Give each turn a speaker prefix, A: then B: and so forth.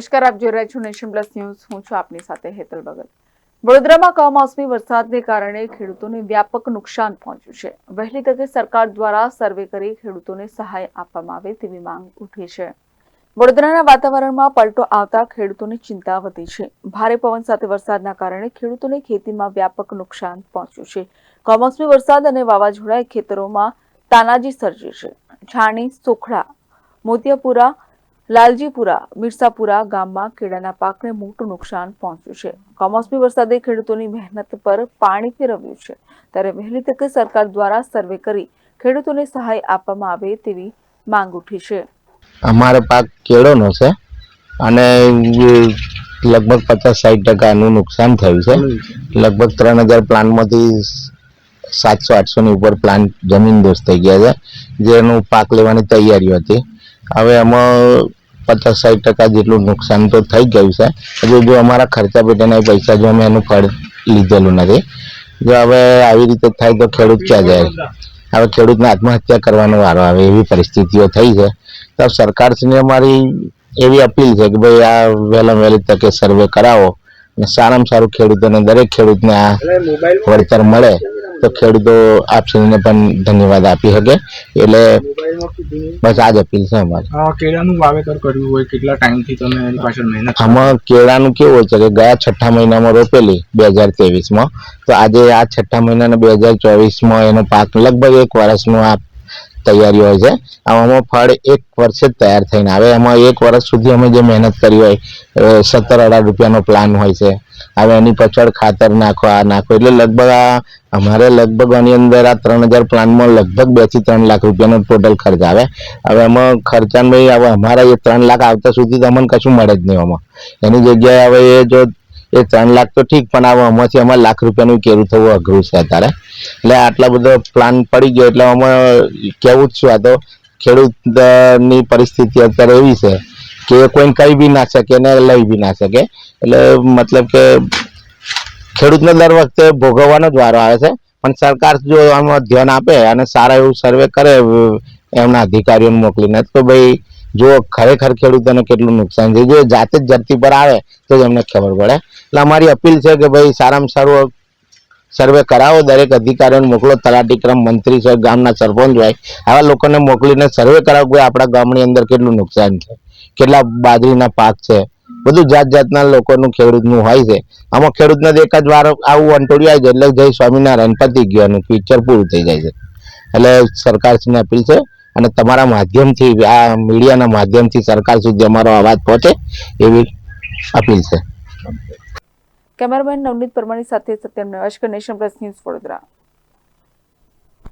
A: નમસ્કાર, આપ જોઈ રહ્યા છો નેશન પ્લસ ન્યૂઝ. હું છું આપની સાથે હેતલ ભગત. વડોદરામાં કમોસમી વરસાદને કારણે ખેડૂતોને વ્યાપક નુકસાન પહોંચ્યું છે. વહેલી તકે સરકાર દ્વારા સર્વે કરી ખેડૂતોને સહાય આપવામાં આવે તેવી માંગ ઉઠી છે. વડોદરાના વાતાવરણમાં પલટો આવતા ખેડૂતોની ચિંતા વધી છે. ભારે પવન સાથે વરસાદના કારણે ખેડૂતોને ખેતીમાં વ્યાપક નુકસાન પહોંચ્યું છે. કમોસમી વરસાદ અને વાવાઝોડાએ ખેતરોમાં તાનાજી સર્જી છે. છાણી, સોખડા, મોતિયાપુરા લાલજીપુરા, મિરસાપુરા ગામમાં કેળાના પાકને મોટું નુકસાન પહોંચ્યું છે. કમોસમી વરસાદે ખેડૂતોની મહેનત પર પાણી ફેરવ્યું છે. ત્યારે વહેલી તકે સરકાર દ્વારા સર્વે કરી ખેડૂતોને સહાય આપવામાં આવે તેવી માંગ ઉઠી છે.
B: અમારો પાક કેળોનો છે અને લગભગ પચાસ સાઠ ટકાનું નુકસાન થયું છે. લગભગ ત્રણ હજાર પ્લાન્ટમાંથી સાતસો, આઠસોની ઉપર પ્લાન્ટ જમીન દોસ્ત થઈ ગયા છે. જેનું પાક લેવાની તૈયારી હતી. હવે એમાં પચાસ સાઠ ટકા જેટલું નુકસાન તો થઈ ગયું છે. હજુ જો અમારા ખર્ચા પેટાના પૈસા જો અમે એનું ફળ લીધેલું નથી. જો હવે આવી રીતે થાય તો ખેડૂત ક્યાં જાય? હવે ખેડૂતને આત્મહત્યા કરવાનો વારો આવે એવી પરિસ્થિતિઓ થઈ છે. તો સરકારશ્રીને અમારી એવી અપીલ છે કે ભાઈ આ વહેલા વહેલી તકે સર્વે કરાવો અને સારામાં સારું ખેડૂતોને દરેક ખેડૂતને આ વળતર મળે. તો ખેડૂતો આપશ્રીને પણ ધન્યવાદ આપી શકે. એટલે બસ આ જ અપીલ છે અમારી.
C: કેળાનું વાવેતર કર્યું હોય કેટલા ટાઈમથી તમે એની પાછળ મહેનત
B: આમાં કેળાનું કેવું હોય છે કે ગયા છઠ્ઠા મહિનામાં રોપેલી બે હજાર ત્રેવીસમાં. તો આજે આ છઠ્ઠા મહિનાના બે હજાર ચોવીસમાં એનો પાક લગભગ એક વર્ષનું આ તૈયારી હોય છે. આમાં ફળ એક વર્ષે જ તૈયાર થઈને આવે. એમાં એક વર્ષ સુધી અમે જે મહેનત કરી હોય સત્તર અઢાર રૂપિયાનો પ્લાન હોય છે. હવે એની પાછળ ખાતર નાખો, આ નાખો. એટલે લગભગ આ, અમારે લગભગ આની અંદર આ ત્રણ હજાર પ્લાનમાં લગભગ બેથી ત્રણ લાખ રૂપિયાનો ટોટલ ખર્ચ આવે. હવે એમાં ખર્ચા ભાઈ, હવે અમારા એ ત્રણ લાખ આવતા સુધી તો અમને કશું મળે જ નહીં આમાં. એની જગ્યાએ હવે એ જો, એ ત્રણ લાખ તો ઠીક, પણ આવે આમાંથી અમારે લાખ રૂપિયાનું કેરું થવું અઘરું છે અત્યારે. એટલે આટલા બધો પ્લાન પડી ગયો, એટલે અમે કેવું જ છું આ તો. ખેડૂતની પરિસ્થિતિ અત્યારે એવી છે. કે કોઈને કહી બી ના શકે ને લઈ બી ના શકે. એટલે મતલબ કે ખેડૂતને દર વખતે ભોગવવાનો જ વારો આવે છે. પણ સરકાર જો આમાં ધ્યાન આપે અને સારા એવું સર્વે કરે, એમના અધિકારીઓને મોકલીને, તો ભાઈ જો ખરેખર ખેડૂતોને કેટલું નુકસાન છે જો જાતે જ ધરતી પર આવે, તો જ એમને ખબર પડે. એટલે અમારી અપીલ છે કે ભાઈ સારામાં સારું સર્વે કરાવો, દરેક અધિકારીઓને મોકલો, તલાટી ક્રમ મંત્રી છે ગામના સરપંચ હોય, આવા લોકોને મોકલીને સર્વે કરાવો કે આપણા ગામની અંદર કેટલું નુકસાન છે. કેટલા બાજરીના પાક છે. બધું જાત જાતના લોકોનું ખેડૂતનું હોય છે. આમાં ખેડૂતને એક જ વાર આવું અંટોળ્યું આવી જાય એટલે જય સ્વામિનારાયણ પતી ગયાનું પિક્ચર પૂરું થઈ જાય છે. એટલે સરકારશ્રીને અપીલ છે અને તમારા માધ્યમથી, આ મીડિયાના માધ્યમથી સરકાર સુધી અમારો અવાજ પહોંચે એવી અપીલ છે.
A: કેમેરામેન નવનીત પરમાણી સાથે Satyam Navashakar nation plus news Vadodara.